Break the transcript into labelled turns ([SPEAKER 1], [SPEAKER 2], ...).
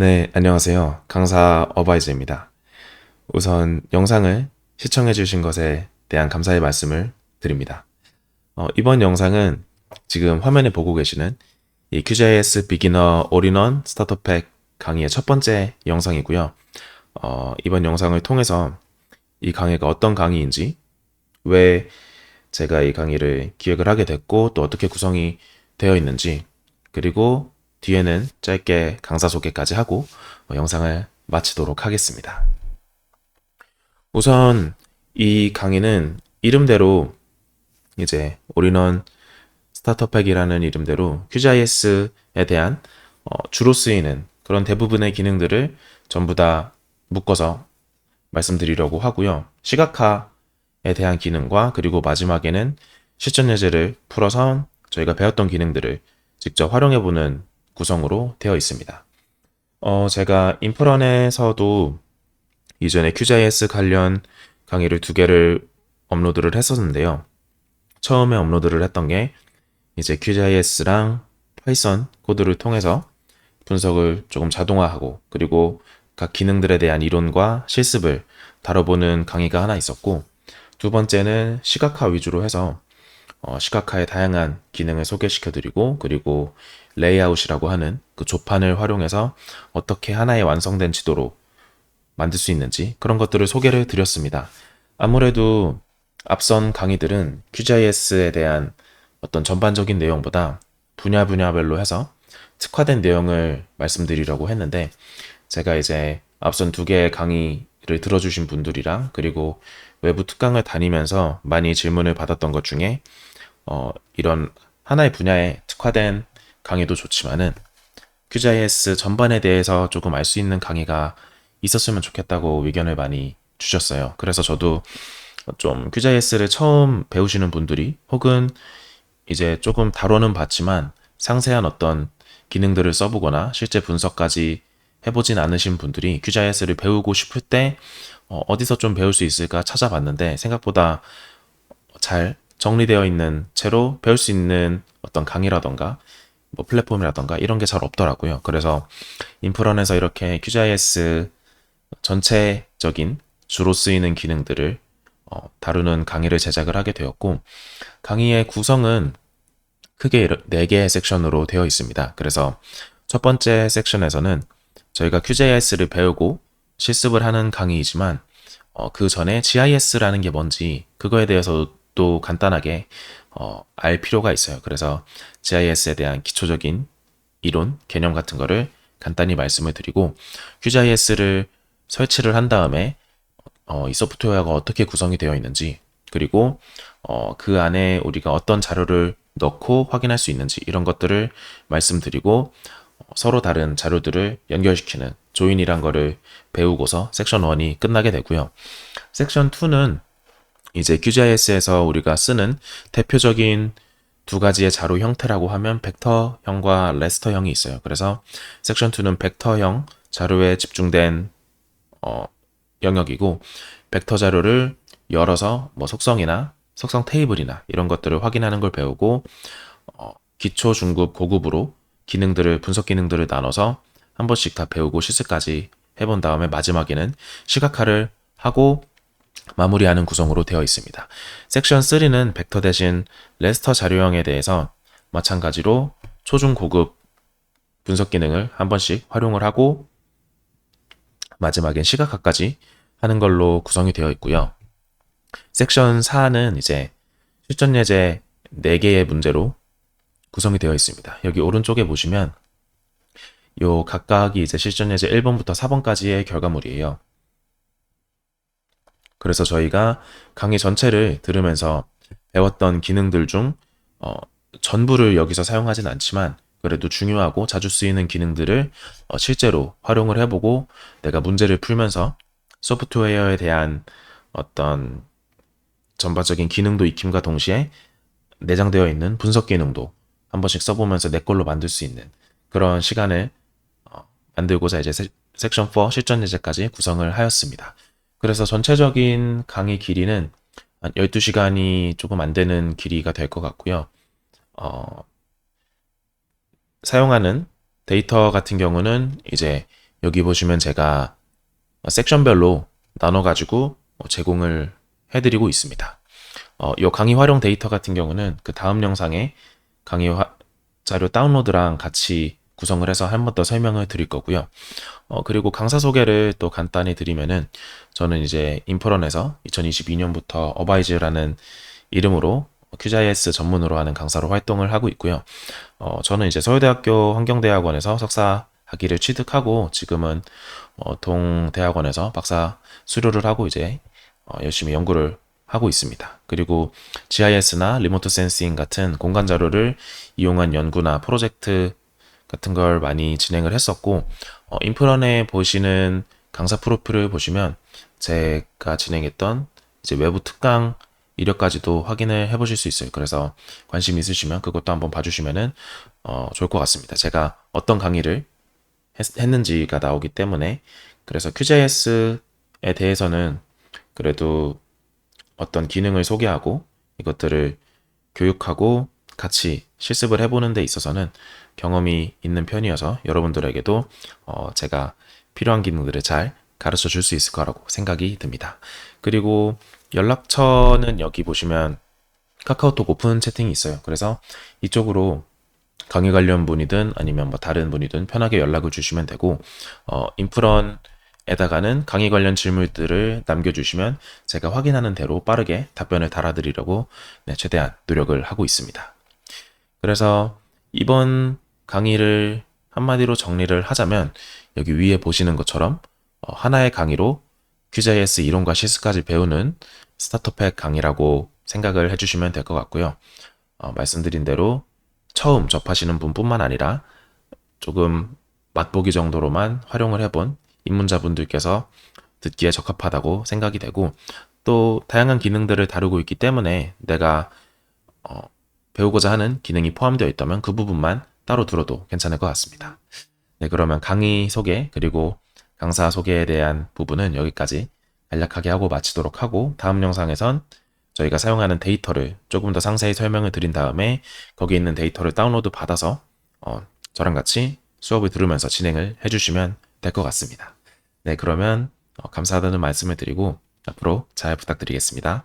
[SPEAKER 1] 네, 안녕하세요. 강사 어바이즈입니다. 우선 영상을 시청해 주신 것에 대한 감사의 말씀을 드립니다. 어, 이번 영상은 지금 화면에 보고 계시는 이 QGIS 비기너 올인원 스타터팩 강의의 첫 번째 영상이고요. 어, 이번 영상을 통해서 이 강의가 어떤 강의인지, 왜 제가 이 강의를 기획을 하게 됐고, 또 어떻게 구성이 되어 있는지, 그리고 뒤에는 짧게 강사 소개까지 하고 어, 영상을 마치도록 하겠습니다. 우선 이 강의는 이름대로 이제 올인원 스타터팩이라는 이름대로 QGIS에 대한 어, 주로 쓰이는 그런 대부분의 기능들을 전부 다 묶어서 말씀드리려고 하고요. 시각화에 대한 기능과 그리고 마지막에는 실전 예제를 풀어서 저희가 배웠던 기능들을 직접 활용해보는 구성으로 되어 있습니다. 어, 제가 인프런에서도 이전에 QGIS 관련 강의를 두 개를 업로드를 했었는데요. 처음에 업로드를 했던 게 이제 QGIS랑 파이썬 코드를 통해서 분석을 조금 자동화하고 그리고 각 기능들에 대한 이론과 실습을 다뤄보는 강의가 하나 있었고 두 번째는 시각화 위주로 해서 어, 시각화의 다양한 기능을 소개시켜드리고 그리고 레이아웃이라고 하는 그 조판을 활용해서 어떻게 하나의 완성된 지도로 만들 수 있는지 그런 것들을 소개를 드렸습니다. 아무래도 앞선 강의들은 QGIS에 대한 어떤 전반적인 내용보다 분야 분야별로 해서 특화된 내용을 말씀드리려고 했는데 제가 이제 앞선 두 개의 강의를 들어주신 분들이랑 그리고 외부 특강을 다니면서 많이 질문을 받았던 것 중에 어, 이런 하나의 분야에 특화된 강의도 좋지만은 QGIS 전반에 대해서 조금 알 수 있는 강의가 있었으면 좋겠다고 의견을 많이 주셨어요. 그래서 저도 좀 QGIS를 처음 배우시는 분들이 혹은 이제 조금 다뤄는 봤지만 상세한 어떤 기능들을 써보거나 실제 분석까지 해보진 않으신 분들이 QGIS를 배우고 싶을 때 어, 어디서 좀 배울 수 있을까 찾아봤는데 생각보다 잘 정리되어 있는 채로 배울 수 있는 어떤 강의라던가 뭐 플랫폼이라던가 이런 게 잘 없더라고요. 그래서 인프런에서 이렇게 QGIS 전체적인 주로 쓰이는 기능들을 어, 다루는 강의를 제작을 하게 되었고 강의의 구성은 크게 4개의 섹션으로 되어 있습니다. 그래서 첫 번째 섹션에서는 저희가 QGIS를 배우고 실습을 하는 강의이지만 어, 그 전에 GIS라는 게 뭔지 그거에 대해서 또 간단하게 어, 알 필요가 있어요. 그래서 GIS에 대한 기초적인 이론, 개념 같은 거를 간단히 말씀을 드리고 QGIS를 설치를 한 다음에 어, 이 소프트웨어가 어떻게 구성이 되어 있는지 그리고 어, 그 안에 우리가 어떤 자료를 넣고 확인할 수 있는지 이런 것들을 말씀드리고 어, 서로 다른 자료들을 연결시키는 조인이란 거를 배우고서 섹션 1이 끝나게 되고요. 섹션 2는 이제 QGIS에서 우리가 쓰는 대표적인 두 가지의 자료 형태라고 하면 벡터형과 레스터형이 있어요. 그래서 섹션 2는 벡터형 자료에 집중된 어, 영역이고 벡터 자료를 열어서 뭐 속성이나 속성 테이블이나 이런 것들을 확인하는 걸 배우고 어, 기초, 중급, 고급으로 기능들을 분석 기능들을 나눠서 한 번씩 다 배우고 실습까지 해본 다음에 마지막에는 시각화를 하고 마무리하는 구성으로 되어 있습니다. 섹션 3는 벡터 대신 레스터 자료형에 대해서 마찬가지로 초중 고급 분석 기능을 한 번씩 활용을 하고 마지막엔 시각화까지 하는 걸로 구성이 되어 있고요. 섹션 4는 이제 실전 예제 4개의 문제로 구성이 되어 있습니다. 여기 오른쪽에 보시면 요 각각이 이제 실전 예제 1번부터 4번까지의 결과물이에요. 그래서 저희가 강의 전체를 들으면서 배웠던 기능들 중 어, 전부를 여기서 사용하진 않지만 그래도 중요하고 자주 쓰이는 기능들을 어, 실제로 활용을 해보고 내가 문제를 풀면서 소프트웨어에 대한 어떤 전반적인 기능도 익힘과 동시에 내장되어 있는 분석 기능도 한 번씩 써보면서 내 걸로 만들 수 있는 그런 시간을 어, 만들고자 이제 섹션 4 실전 예제까지 구성을 하였습니다. 그래서 전체적인 강의 길이는 한 12시간이 조금 안 되는 길이가 될 것 같고요. 어, 사용하는 데이터 같은 경우는 이제 여기 보시면 제가 섹션별로 나눠가지고 어, 제공을 해드리고 있습니다. 어, 이 강의 활용 데이터 같은 경우는 그 다음 영상에 강의 화- 자료 다운로드랑 같이 구성을 해서 한 번 더 설명을 드릴 거고요. 어, 그리고 강사 소개를 또 간단히 드리면은 저는 이제 인프런에서 2022년부터 어바이즈라는 이름으로 QGIS 전문으로 하는 강사로 활동을 하고 있고요. 어, 저는 이제 서울대학교 환경대학원에서 석사 학위를 취득하고 지금은 어, 동대학원에서 박사 수료를 하고 이제 어, 열심히 연구를 하고 있습니다. 그리고 GIS나 리모트 센싱 같은 공간 자료를 이용한 연구나 프로젝트 같은 걸 많이 진행을 했었고 어, 인프런에 보시는 강사 프로필을 보시면 제가 진행했던 이제 외부 특강 이력까지도 확인을 해보실 수 있어요. 그래서 관심 있으시면 그것도 한번 봐주시면은 어, 좋을 것 같습니다. 제가 어떤 강의를 했, 했는지가 나오기 때문에 그래서 QGIS에 대해서는 그래도 어떤 기능을 소개하고 이것들을 교육하고 같이 실습을 해보는 데 있어서는 경험이 있는 편이어서 여러분들에게도 어, 제가 필요한 기능들을 잘 가르쳐 줄 수 있을 거라고 생각이 듭니다. 그리고 연락처는 여기 보시면 카카오톡 오픈 채팅이 있어요. 그래서 이쪽으로 강의 관련 분이든 아니면 뭐 다른 분이든 편하게 연락을 주시면 되고 어, 인프런에다가는 강의 관련 질문들을 남겨주시면 제가 확인하는 대로 빠르게 답변을 달아드리려고 네, 최대한 노력을 하고 있습니다. 그래서 이번 강의를 한마디로 정리를 하자면 여기 위에 보시는 것처럼 어, 하나의 강의로 QGIS 이론과 실습까지 배우는 스타터팩 강의라고 생각을 해주시면 될 것 같고요. 어, 말씀드린 대로 처음 접하시는 분뿐만 아니라 조금 맛보기 정도로만 활용을 해본 입문자분들께서 듣기에 적합하다고 생각이 되고 또 다양한 기능들을 다루고 있기 때문에 내가 어, 배우고자 하는 기능이 포함되어 있다면 그 부분만 따로 들어도 괜찮을 것 같습니다. 네, 그러면 강의 소개 그리고 강사 소개에 대한 부분은 여기까지 간략하게 하고 마치도록 하고 다음 영상에선 저희가 사용하는 데이터를 조금 더 상세히 설명을 드린 다음에 거기 있는 데이터를 다운로드 받아서 어, 저랑 같이 수업을 들으면서 진행을 해주시면 될 것 같습니다. 네, 그러면 어, 감사하다는 말씀을 드리고 앞으로 잘 부탁드리겠습니다.